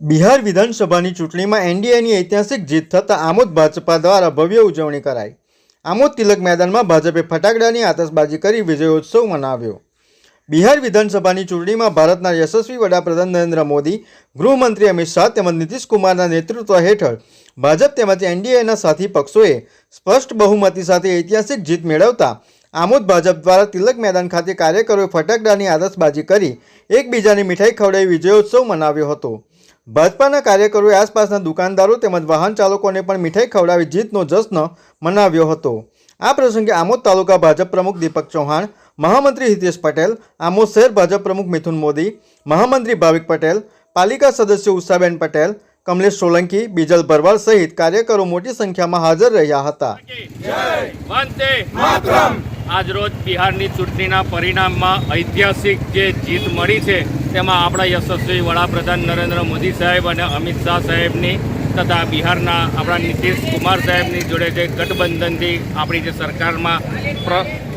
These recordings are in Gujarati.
બિહાર વિધાનસભાની ચૂંટણીમાં એનડીએની ઐતિહાસિક જીત થતાં આમોદ ભાજપા દ્વારા ભવ્ય ઉજવણી કરાઈ. આમોદ તિલક મેદાનમાં ભાજપે ફટાકડાની આતશબાજી કરી વિજયોત્સવ મનાવ્યો. બિહાર વિધાનસભાની ચૂંટણીમાં ભારતના યશસ્વી વડાપ્રધાન નરેન્દ્ર મોદી, ગૃહમંત્રી અમિત શાહ તેમજ નીતિશકુમારના નેતૃત્વ હેઠળ ભાજપ તેમજ એનડીએના સાથી પક્ષોએ સ્પષ્ટ બહુમતી સાથે ઐતિહાસિક જીત મેળવતા આમોદ ભાજપ દ્વારા તિલક મેદાન ખાતે કાર્યકરોએ ફટાકડાની આતશબાજી કરી એકબીજાની મીઠાઈ ખવડાવી વિજયોત્સવ મનાવ્યો હતો. ભાજપાના કાર્યકરોએ આસપાસના દુકાનદારો તેમજ વાહન ચાલકોને પણ મીઠાઈ ખવડાવી જીતનો જશ્ન મનાવ્યો હતો. આ પ્રસંગે આમોદ તાલુકા ભાજપ પ્રમુખ દીપક ચૌહાણ, મહામંત્રી હિતેશ પટેલ, આમોદ શહેર ભાજપ પ્રમુખ મિથુન મોદી, મહામંત્રી ભાવિક પટેલ, પાલિકા સદસ્ય ઉષાબેન પટેલ કમલેશ સોલંકી, બીજલ ભરવાડ સહિત કાર્યકરો મોટી સંખ્યામાં હાજર રહ્યા હતા. આજ આજરોજ બિહારની ચૂંટણીના પરિણામમાં ઐતિહાસિક જે જીત મળી છે, તેમાં આપણા યશસ્વી વડાપ્રધાન નરેન્દ્ર મોદી સાહેબ અને અમિત શાહ સાહેબની તથા બિહારના આપણા નીતિશ કુમાર સાહેબની જોડે જે ગઠબંધનથી આપણી જે સરકારમાં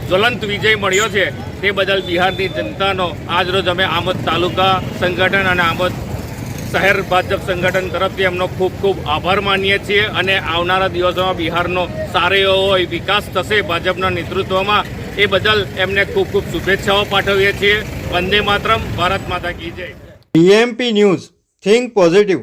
જ્વલંત વિજય મળ્યો છે, તે બદલ બિહારની જનતાનો આજરોજ અમે આમોદ તાલુકા સંગઠન અને આમોદ શહેર ભાજપ સંગઠન તરફથી એમનો ખૂબ ખૂબ આભાર માનીએ છીએ અને આવનારા દિવસોમાં બિહારનો સારો એવો વિકાસ થશે ભાજપના નેતૃત્વમાં. એ બદલ એમને ખૂબ ખૂબ શુભેચ્છાઓ પાઠવીએ છીએ. વંદે માતરમ, ભારત માતા કી જય. BMP news, think positive.